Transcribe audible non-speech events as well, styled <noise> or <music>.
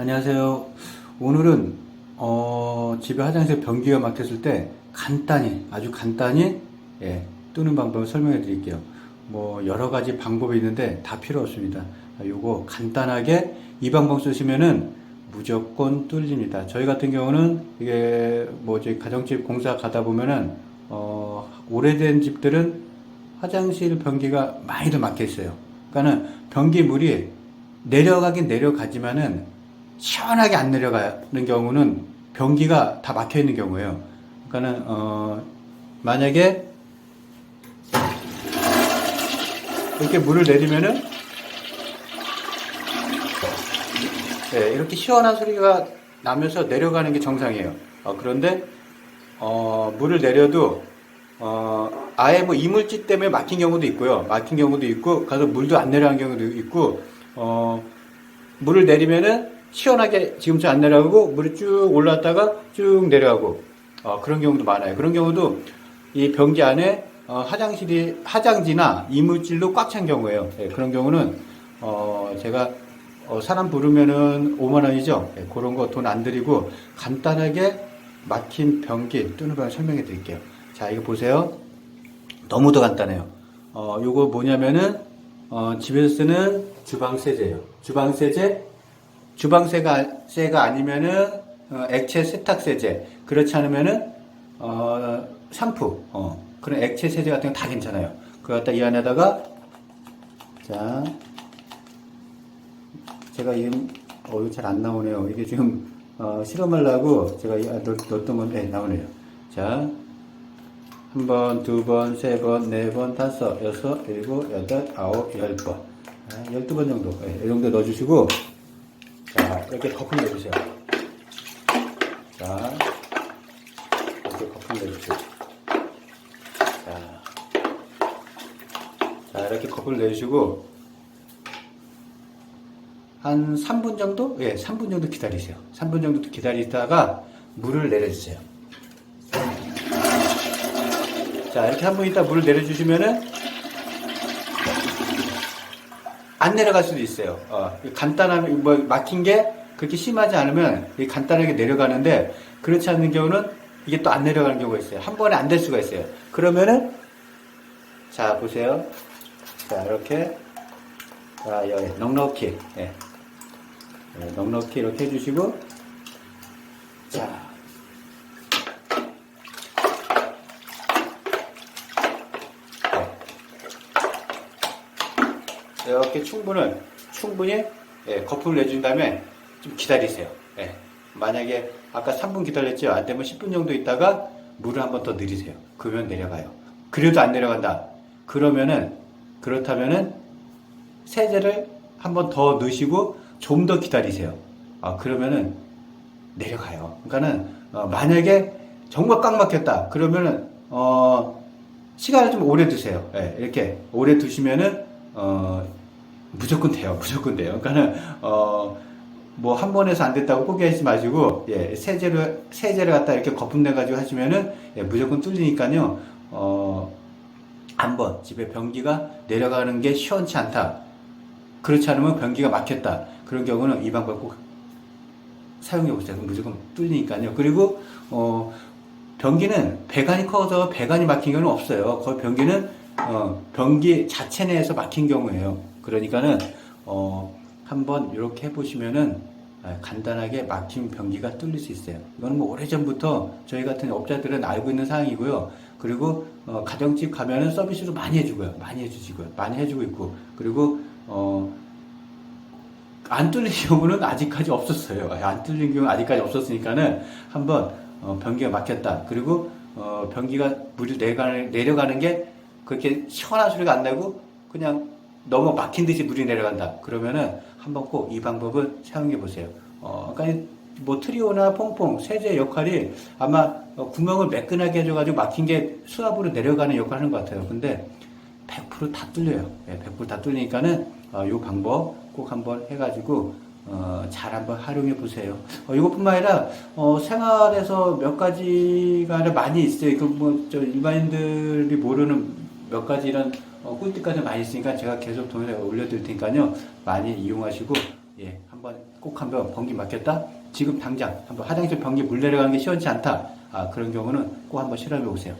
안녕하세요. 오늘은 어, 집에 화장실 변기가 막혔을 때 간단히 아주 간단히 예, 뜨는 방법을 설명해 드릴게요. 뭐 여러 가지 방법이 있는데 다 필요 없습니다. 아, 요거 간단하게 이 방법 쓰시면은 무조건 뚫립니다. 저희 같은 경우는 이게 뭐 저희 가정집 공사 가다 보면은 어, 오래된 집들은 화장실 변기가 많이들 막혀 있어요. 그러니까는 변기 물이 내려가긴 내려가지만은 시원하게 안 내려가는 경우는 변기가 다 막혀 있는 경우예요. 그러니까는 어 만약에 이렇게 물을 내리면은 네, 이렇게 시원한 소리가 나면서 내려가는 게 정상이에요. 어, 그런데 어, 물을 내려도 어, 아예 뭐 이물질 때문에 막힌 경우도 있고요. 막힌 경우도 있고 가서 물도 안 내려가는 경우도 있고 어, 물을 내리면은 시원하게 지금처럼 안 내려가고 물이 쭉 올라왔다가 쭉 내려가고 어, 그런 경우도 많아요. 그런 경우도 이 변기 안에 어, 화장실이 화장지나 이물질로 꽉 찬 경우예요. 예, 그런 경우는 어, 제가 어, 사람 부르면은 5만 원이죠. 예, 그런 거 돈 안 들이고 간단하게 막힌 변기 뜨는 방법 설명해 드릴게요. 자, 이거 보세요. 너무도 간단해요. 어, 요거 뭐냐면은 어, 집에서 쓰는 주방 세제예요. 주방 세제 주방세가 세가 아니면은 어, 액체 세탁 세제 그렇지 않으면은 어, 샴푸 어, 그런 액체 세제 같은 거다 괜찮아요. 그거 갖다 이 안에다가 자 제가 이금 어 이거 잘안 나오네요. 이게 지금 어, 실험하려고 제가 이- 아, 넣- 넣었던 건데 나오네요. 자 한 번, 두 번, 세 번, 네 번, 다섯, 여섯, 일곱, 여덟, 아홉, 열 번. 아, 열두 번 정도. 예, 이 정도 넣어주시고, 자, 이렇게 거품 내주세요. 자, 이렇게 거품 내주세요. 자, 자, 이렇게 거품을 내주시고, 한 3분 정도? 예, 3분 정도 기다리세요. 3분 정도 기다리다가 물을 내려주세요. 자, 이렇게 한 번 있다 물을 내려주시면은, 안 내려갈 수도 있어요. 어, 간단한, 뭐, 막힌 게 그렇게 심하지 않으면 간단하게 내려가는데, 그렇지 않는 경우는 이게 또 안 내려가는 경우가 있어요. 한 번에 안 될 수가 있어요. 그러면은, 자, 보세요. 자, 이렇게, 자, 여기, 넉넉히, 예. 예, 넉넉히 이렇게 해주시고, 자, 이렇게 충분히 충분히 예, 거품을 내준 다음에 좀 기다리세요. 예. 만약에 아까 3분 기다렸죠? 안 되면 10분 정도 있다가 물을 한 번 더 늘리세요. 그러면 내려가요. 그래도 안 내려간다. 그러면은 그렇다면은 세제를 한 번 더 넣으시고 좀 더 기다리세요. 아, 그러면은 내려가요. 그러니까는 어, 만약에 정말 꽉 막혔다. 그러면은 어, 시간을 좀 오래 두세요. 예, 이렇게 오래 두시면은 어, 무조건 돼요. 무조건 돼요. 그러니까는 어, 뭐 한 번에서 안 됐다고 포기하지 마시고 예, 세제를 세제를 갖다 이렇게 거품 내 가지고 하시면은 예, 무조건 뚫리니까요. 어, 한번 집에 변기가 내려가는 게 시원치 않다. 그렇지 않으면 변기가 막혔다. 그런 경우는 이 방법 꼭 사용해 보세요. 무조건 뚫리니까요. 그리고 어, 변기는 배관이 커서 배관이 막힌 경우는 없어요. 거의 변기는 어, 변기 자체 내에서 막힌 경우예요. 그러니까는 어, 한번 이렇게 해보시면은 아, 간단하게 막힌 변기가 뚫릴 수 있어요. 이거는 뭐 오래전부터 저희 같은 업자들은 알고 있는 사항이고요. 그리고 어, 가정집 가면은 서비스로 많이 해주고요. 많이 해주시고요. 많이 해주고 있고 그리고 어, 안 뚫린 <laughs> 경우는 아직까지 없었어요. 안 뚫린 경우는 아직까지 없었으니까는 한번 어, 변기가 막혔다. 그리고 어, 변기가 물이 내려가는, 내려가는 게 그렇게 시원한 소리가 안 나고 그냥 너무 막힌 듯이 물이 내려간다. 그러면은 한번 꼭 이 방법을 사용해 보세요. 어, 그러니까 뭐 트리오나 퐁퐁 세제 역할이 아마 어, 구멍을 매끈하게 해줘가지고 막힌 게 수압으로 내려가는 역할을 하는 것 같아요. 근데 100%다 뚫려요. 예, 100%다 뚫리니까는 어, 이 방법 꼭 한번 해가지고 어, 잘 한번 활용해 보세요. 어, 이것뿐만 아니라 어, 생활에서 몇 가지가 많이 있어요. 그뭐저 일반인들이 모르는 몇 가지 이런 어, 꿀팁까지 많이 있으니까 제가 계속 동영상 올려드릴 테니까요. 많이 이용하시고 예, 한번 꼭 한번 변기 막혔다. 지금 당장 한번 화장실 변기 물 내려가는 게 시원치 않다. 아, 그런 경우는 꼭 한번 실험해 보세요.